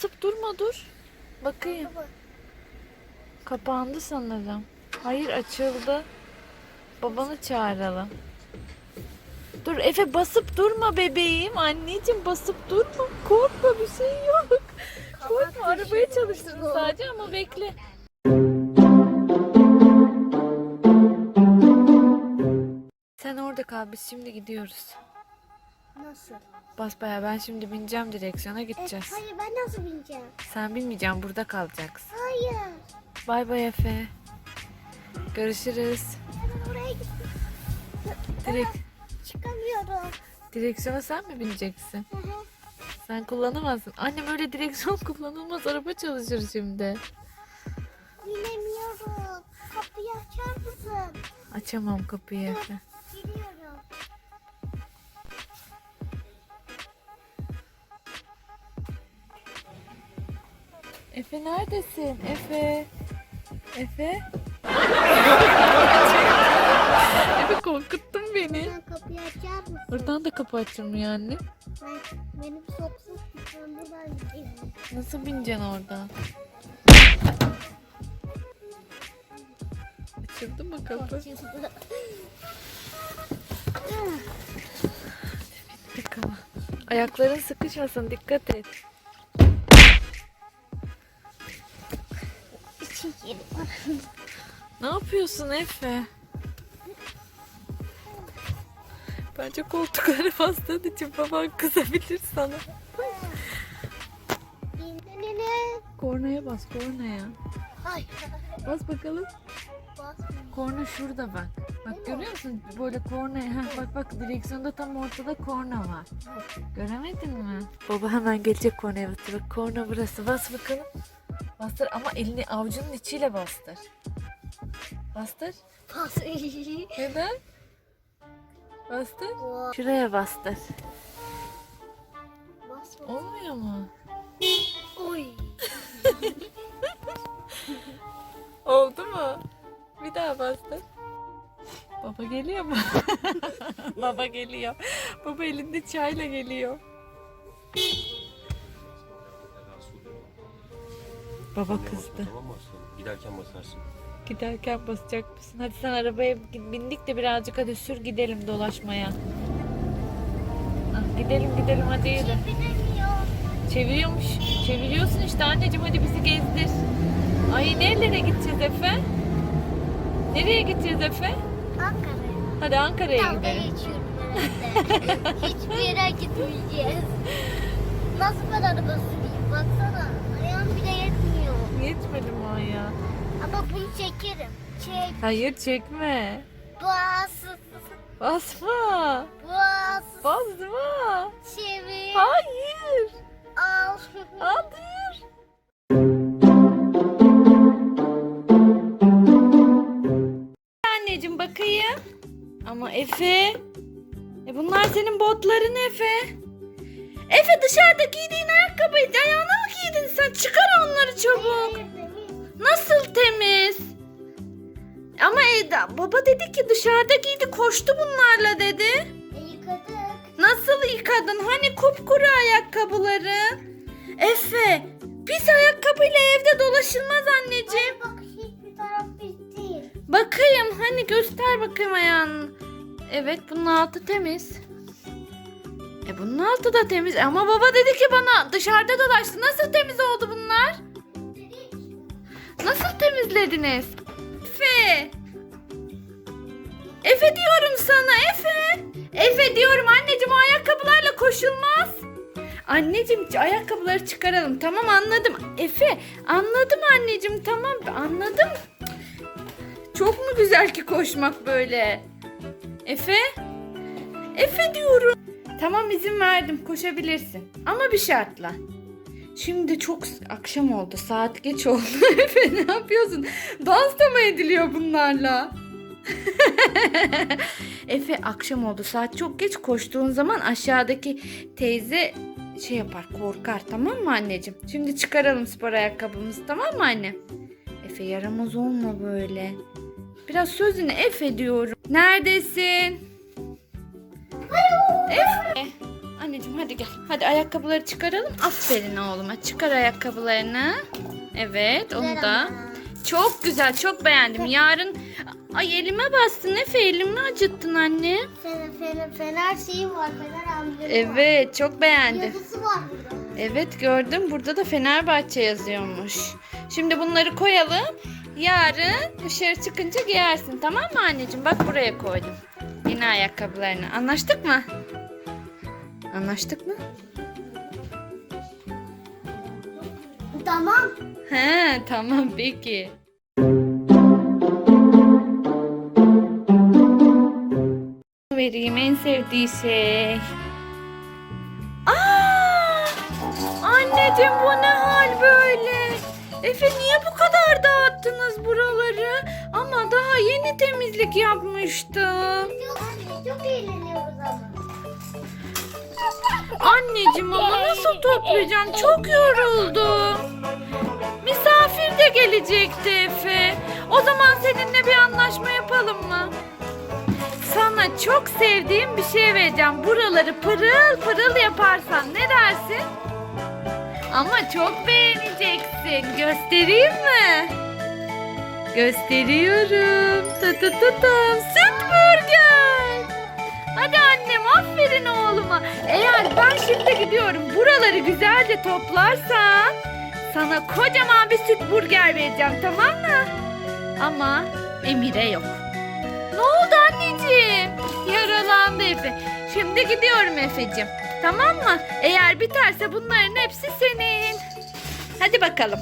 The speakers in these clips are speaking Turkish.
basıp durma dur. Bakayım. Kapandı sanırım. Hayır açıldı. Babanı çağıralım. Dur Efe basıp durma bebeğim. Anneciğim basıp durma. Korkma bir şey yok. Korkma arabayı çalıştırdın sadece ama bekle. Sen orada kal biz şimdi gidiyoruz. Nasıl? Basbaya ben şimdi bineceğim direksiyona E, gideceğiz. hayır ben nasıl bineceğim? Sen binmeyeceksin burada kalacaksın. Hayır. Bay bay Efe. Görüşürüz. Hemen oraya gittim. Direkt, Çıkamıyorum. direksiyona sen mi bineceksin? Hı hı. Sen kullanamazsın. Annem öyle direksiyon kullanılmaz. Araba çalışır şimdi. Binemiyorum. Kapıyı açar mısın? Açamam kapıyı Efe. Gidiyorum. Efe neredesin? Efe. Efe. Efe korkuttun beni. Sen kapıyı açar mısın? Oradan da kapı açılmıyor anne. Ben, benim soksun. Ben buradan gideyim. Nasıl bineceksin oradan? Açıldı mı kapı? Dikkat ama. Ayakların sıkışmasın dikkat et. Ne yapıyorsun Efe? Bence koltukları bastığın için baban kızabilir sana. Kornaya bas kornaya. Ay. Bas bakalım. Korna şurada bak. Bak görüyor musun? Böyle kornaya. Heh, bak bak direksiyonda tam ortada korna var. Göremedin mi? Baba hemen gelecek kornaya. Bak korna burası. Bas bakalım. Bastır ama elini avucunun içiyle bastır. Bastır. Basmıyor. Neden? Bastır. Şuraya bastır. Basmıyor. Olmuyor mu? Oy. Oldu mu? Bir daha bastır. Baba geliyor mu? Baba geliyor. Baba elinde çayla geliyor. Baba kızdı. Tamam mı aslanım? Giderken basarsın. Giderken basacak mısın? Hadi sen arabaya bindik de birazcık hadi sür gidelim dolaşmaya. Ah, gidelim gidelim hadi yürü. Çeviriyormuş. Çeviriyorsun işte anneciğim hadi bizi gezdir. Ay nerelere gideceğiz Efe? Nereye gideceğiz Efe? Ankara'ya. Hadi Ankara'ya Dalga gidelim. geçiyorum herhalde. Hiçbir yere gitmeyeceğiz. Nasıl ben araba süreyim? Baksana. Ayağım bile yetmiyor. Yetmedi mi o ya? Ama bunu çekerim. Çek. Hayır çekme. Bas. Basma. Bas. Basma. Çevir. Hayır. Al. Hayır. Anneciğim bakayım. Ama Efe. E bunlar senin botların Efe. Efe dışarıda giydiğin ayakkabıyı ayağına mı giydin sen? Çıkar onları çabuk. Nasıl temiz? Ama Eda, baba dedi ki dışarıda giydi koştu bunlarla dedi. Yıkadık. Nasıl yıkadın? Hani kupkuru ayakkabıları? Efe, pis ayakkabıyla evde dolaşılmaz anneciğim. Bak hiçbir taraf pis değil. Bakayım hani göster bakayım ayağını. Evet bunun altı temiz. E bunun altı da temiz ama baba dedi ki bana dışarıda dolaştı. Nasıl temiz oldu bunlar? Nasıl temizlediniz? Efe. Efe diyorum sana Efe. Efe diyorum anneciğim ayakkabılarla koşulmaz. Anneciğim ayakkabıları çıkaralım tamam anladım. Efe anladım anneciğim tamam anladım. Çok mu güzel ki koşmak böyle? Efe? Efe diyorum. Tamam izin verdim koşabilirsin. Ama bir şartla. Şimdi çok akşam oldu. Saat geç oldu. Efe ne yapıyorsun? Dans da mı ediliyor bunlarla? Efe akşam oldu. Saat çok geç koştuğun zaman aşağıdaki teyze şey yapar korkar tamam mı anneciğim? Şimdi çıkaralım spor ayakkabımızı tamam mı anne? Efe yaramaz olma böyle. Biraz sözünü Efe diyorum. Neredesin? Hadi gel. Hadi ayakkabıları çıkaralım. Aferin oğluma. Çıkar ayakkabılarını. Evet onu Güzel da. ama. Çok güzel çok beğendim. Yarın ay elime bastın Efe elimi acıttın anne. Fener, fener, fener şeyi var. Fener amblemi var. Evet çok beğendim. Yazısı var burada. Evet gördüm burada da Fenerbahçe yazıyormuş. Şimdi bunları koyalım. Yarın dışarı çıkınca giyersin tamam mı anneciğim? Bak buraya koydum. Yeni ayakkabılarını. Anlaştık mı? Anlaştık mı? Tamam. He tamam peki. Vereyim en sevdiği şey. Aa! Anneciğim bu ne hal böyle? Efe niye bu kadar dağıttınız buraları? Ama daha yeni temizlik yapmıştım. Çok, çok eğleniyoruz ama. Anneciğim ama nasıl toplayacağım? Çok yoruldum. Misafir de gelecekti Efe. O zaman seninle bir anlaşma yapalım mı? Sana çok sevdiğim bir şey vereceğim. Buraları pırıl pırıl yaparsan ne dersin? Ama çok beğeneceksin. Göstereyim mi? Gösteriyorum. Tı tı tı tım. Süt burger. Hadi annem aferin oğluma. Eğer ben şimdi gidiyorum buraları güzelce toplarsan sana kocaman bir süt burger vereceğim tamam mı? Ama Emir'e yok. Ne oldu anneciğim? Yaralandı Efe. Şimdi gidiyorum Efe'cim. Tamam mı? Eğer biterse bunların hepsi senin. Hadi bakalım.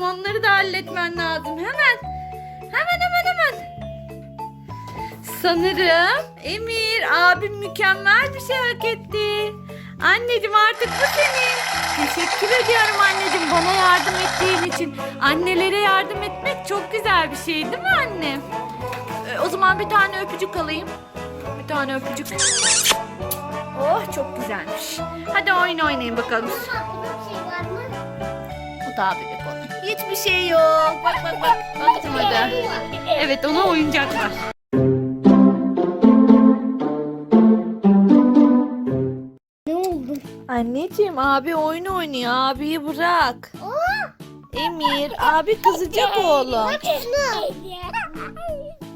Görüyorum. Onları da halletmen lazım. Hemen. Hemen hemen hemen. Sanırım Emir abim mükemmel bir şey hak etti. Anneciğim artık bu senin. Teşekkür ediyorum anneciğim bana yardım ettiğin için. Annelere yardım etmek çok güzel bir şey değil mi anne? Ee, o zaman bir tane öpücük alayım. Bir tane öpücük. Oh çok güzelmiş. Hadi oyun oynayın bakalım. Bir şey var mı? O daha bebek onun. Hiçbir şey yok. Bak bak bak. Baktım hadi. Evet ona oyuncak var. Ne oldu? Anneciğim abi oyun oynuyor. Abiyi bırak. Emir abi kızacak oğlum. Şunu.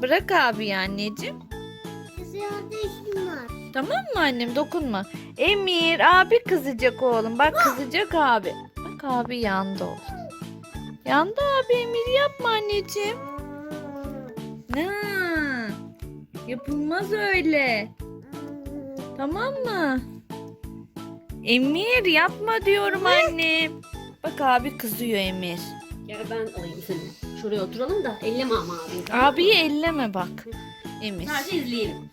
Bırak abi anneciğim. Bilgisayarda işim var. Tamam mı annem dokunma. Emir abi kızacak oğlum. Bak kızacak abi. Abi yandı oğlum. Yandı abi Emir yapma anneciğim. Ne? Yapılmaz öyle. Tamam mı? Emir yapma diyorum annem. Bak abi kızıyor Emir. Gel ben alayım seni. Şuraya oturalım da elleme ama abi. Abiyi elleme bak. Emir. Sadece izleyelim.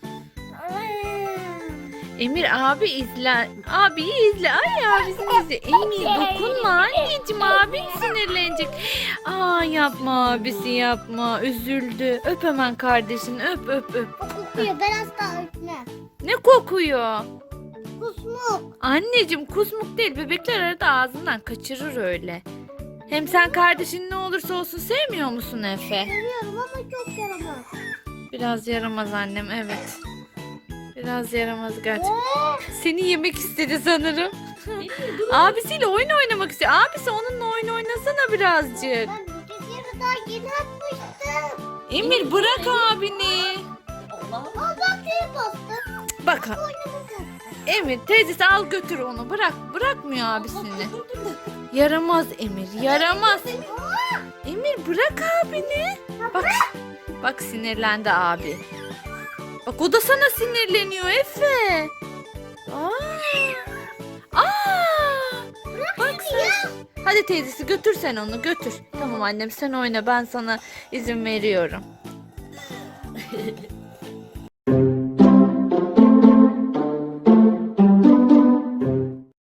Emir abi izle. Abiyi izle. Ay abisini izle. Emir dokunma anneciğim abin sinirlenecek. Aa yapma abisi yapma. Üzüldü. Öp hemen kardeşini öp öp öp. O kokuyor. Ben asla öpmem. Ne kokuyor? Kusmuk. Anneciğim kusmuk değil. Bebekler arada ağzından kaçırır öyle. Hem sen kardeşin ne olursa olsun sevmiyor musun Efe? Seviyorum ama çok yaramaz. Biraz yaramaz annem evet. Biraz yaramaz gerçekten. Seni yemek istedi sanırım. Abisiyle oyun oynamak istiyor. Abisi onunla oyun oynasana birazcık. Ben bilgisayarı daha yeni atmıştım. Emir bırak abini. Allah Aa bak düğün bastım. Bak. Emir teyzesi al götür onu bırak bırakmıyor abisini. Yaramaz Emir yaramaz. Emir bırak abini. Bak bak sinirlendi abi. Bak o da sana sinirleniyor Efe. Aa. Aa. Bak sen. Hadi teyzesi götür sen onu götür. Tamam annem sen oyna ben sana izin veriyorum.